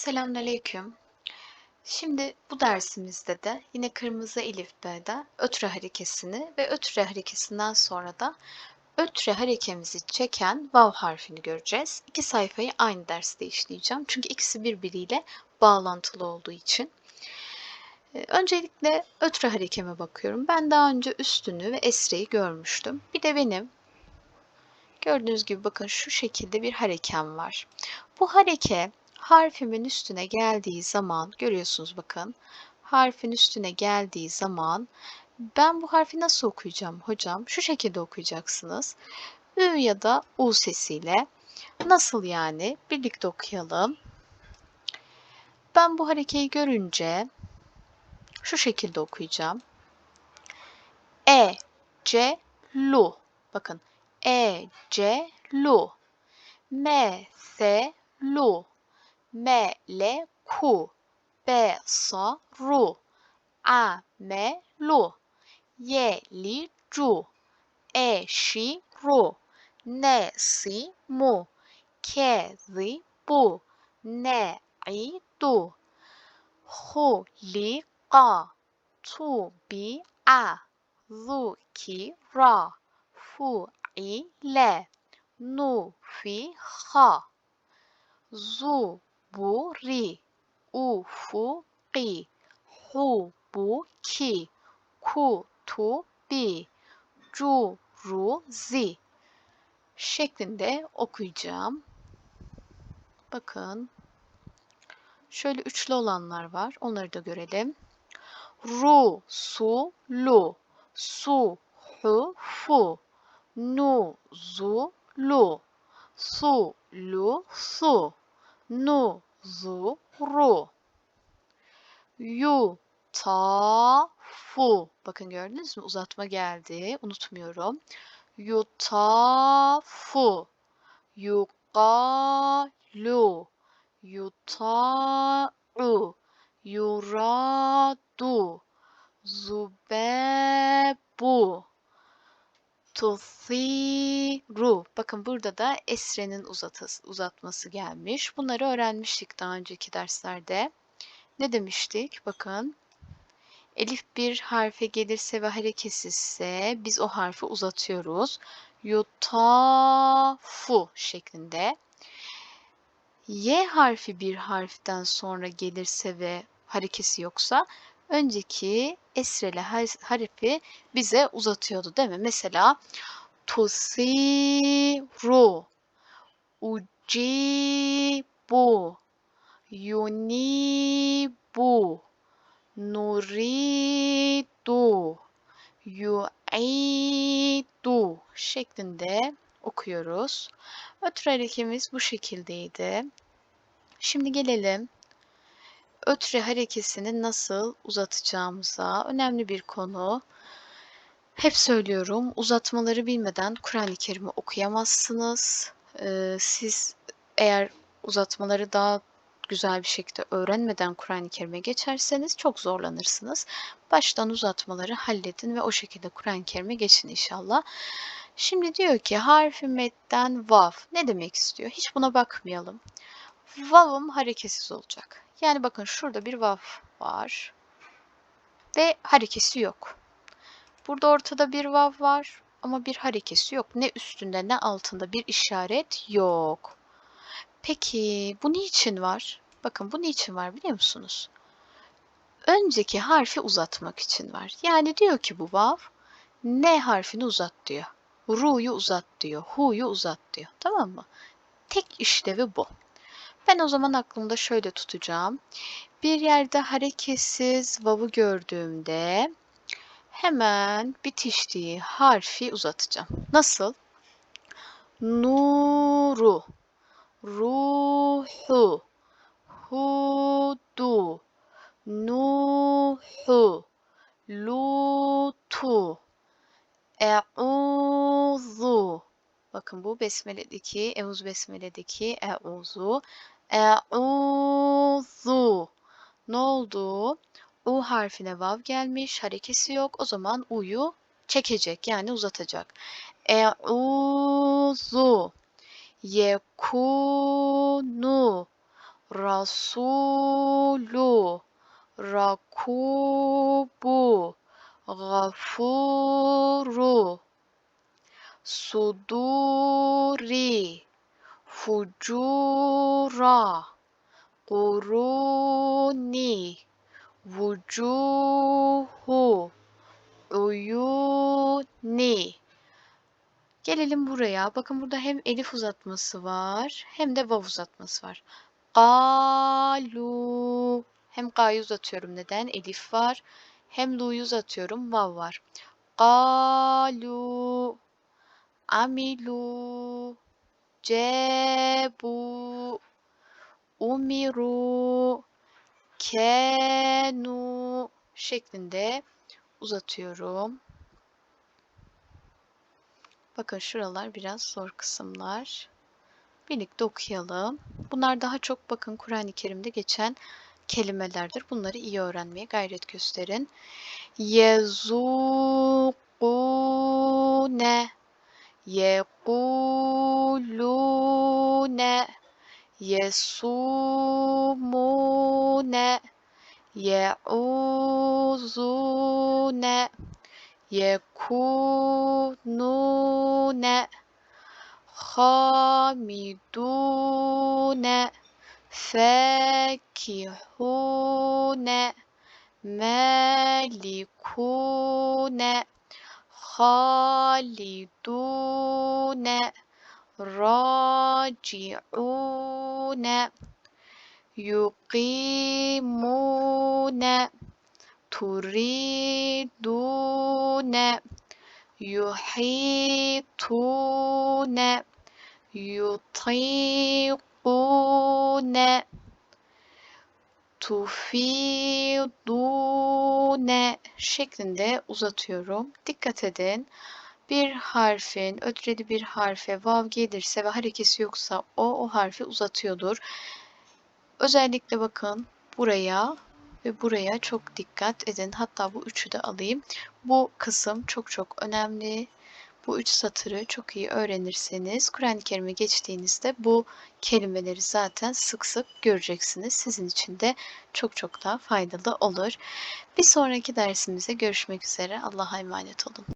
Selamünaleyküm. Şimdi bu dersimizde de yine kırmızı elifba'da ötre harekesini ve ötre harekesinden sonra da ötre harekemizi çeken vav harfini göreceğiz. İki sayfayı aynı derste işleyeceğim. Çünkü ikisi birbiriyle bağlantılı olduğu için. Ee, Öncelikle ötre harekeme bakıyorum. Ben daha önce üstünü ve esreyi görmüştüm. Bir de benim gördüğünüz gibi bakın şu şekilde bir harekem var. Bu hareke harfimin üstüne geldiği zaman görüyorsunuz bakın. Harfin üstüne geldiği zaman ben bu harfi nasıl okuyacağım hocam? Şu şekilde okuyacaksınız. Ü ya da U sesiyle. Nasıl yani? Birlikte okuyalım. Ben bu harekeyi görünce şu şekilde okuyacağım. E, C, Lu. Bakın. E, C, Lu. M, S, Lu. M, L, Ku. B, Sa, Ru. A, M, Lu. Y, Li, Cu. E, Şi, Ru. N, Si, Mu. K, Zi, Bu. N, İ, Du. Hu, Li, Ga. Tu, Bi, A. Zu, Bu, Ri. U, Fu, Qi. Hu, Bu, Ki. Ku, Tu, Bi. Cu, Ru, Zi şeklinde okuyacağım. Bakın. Şöyle üçlü olanlar var. Onları da görelim. Ru, su, lu. Su, hu, fu. Nu, zu, lu. Su, lu, su. Nu, zu, ru. Yu, ta, fu. Bakın gördünüz mü? Uzatma geldi. Unutmuyorum. Yutafu. Yuqalu. Yuta'u. Yuradu. Zubebu. Tuthiru. Bakın burada da esrenin uzatması gelmiş. Bunları öğrenmiştik daha önceki derslerde. Ne demiştik? Bakın. Elif bir harfe gelirse ve hareketsizse biz o harfi uzatıyoruz. Yutafu şeklinde. Y harfi bir harften sonra gelirse ve harekesi yoksa önceki esreli har- harfi bize uzatıyordu değil mi? Mesela tusiru, ucibu, yunibu, nuridu, yu'idu şeklinde okuyoruz. Ötre harekemiz bu şekildeydi. Şimdi gelelim ötre harekesini nasıl uzatacağımıza. Önemli bir konu. Hep söylüyorum uzatmaları bilmeden Kur'an-ı Kerim'i okuyamazsınız. Ee, siz eğer uzatmaları daha güzel bir şekilde öğrenmeden Kur'an-ı Kerim'e geçerseniz çok zorlanırsınız. Baştan uzatmaları halledin ve o şekilde Kur'an-ı Kerim'e geçin inşallah. Şimdi diyor ki harfi metten vav. Ne demek istiyor? Hiç buna bakmayalım. Vav'ım hareketsiz olacak. Yani bakın şurada bir vav var ve harekesi yok. Burada ortada bir vav var ama bir harekesi yok. Ne üstünde ne altında bir işaret yok. Peki bu niçin var? Bakın bu niçin var biliyor musunuz? Önceki harfi uzatmak için var. Yani diyor ki bu vav ne harfini uzat diyor. Ru'yu uzat diyor. Hu'yu uzat diyor. Tamam mı? Tek işlevi bu. Ben o zaman aklımda şöyle tutacağım. Bir yerde hareketsiz vav'ı gördüğümde hemen bitiştiği harfi uzatacağım. Nasıl? Nuru, ruhu, hudu, nuhu, lutu, e'uzu. Bakın bu besmeledeki, evuz besmeledeki e'uzu. E'uzu. Ne oldu? U harfine vav gelmiş, harekesi yok. O zaman u'yu çekecek yani uzatacak. E'uzu. Yekunu. Ra rasulu rakubu gafuru suduri fucura quruni vucuhu uyuni Gelelim buraya. Bakın burada hem elif uzatması var hem de vav uzatması var. Galu. Hem ga'yı uzatıyorum. Neden? Elif var. Hem lu'yu uzatıyorum. Vav var. Galu. Amilu. Cebu. Umiru. Kenu şeklinde uzatıyorum. Bakın şuralar biraz zor kısımlar. Birlikte okuyalım. Bunlar daha çok bakın Kur'an-ı Kerim'de geçen kelimelerdir. Bunları iyi öğrenmeye gayret gösterin. Yezukune Yekulune يصومون يعوزون يكونون خامدون فاكهون مالكون خالدون Raciune Yuqimune Turidune Yuhitune Yutiqune Tufidune şeklinde uzatıyorum. Dikkat edin. Bir harfin ötreli bir harfe vav gelirse ve harekesi yoksa o o harfi uzatıyordur. Özellikle bakın buraya ve buraya çok dikkat edin. Hatta bu üçü de alayım. Bu kısım çok çok önemli. Bu üç satırı çok iyi öğrenirseniz Kur'an-ı Kerim'e geçtiğinizde bu kelimeleri zaten sık sık göreceksiniz. Sizin için de çok çok daha faydalı olur. Bir sonraki dersimize görüşmek üzere. Allah'a emanet olun.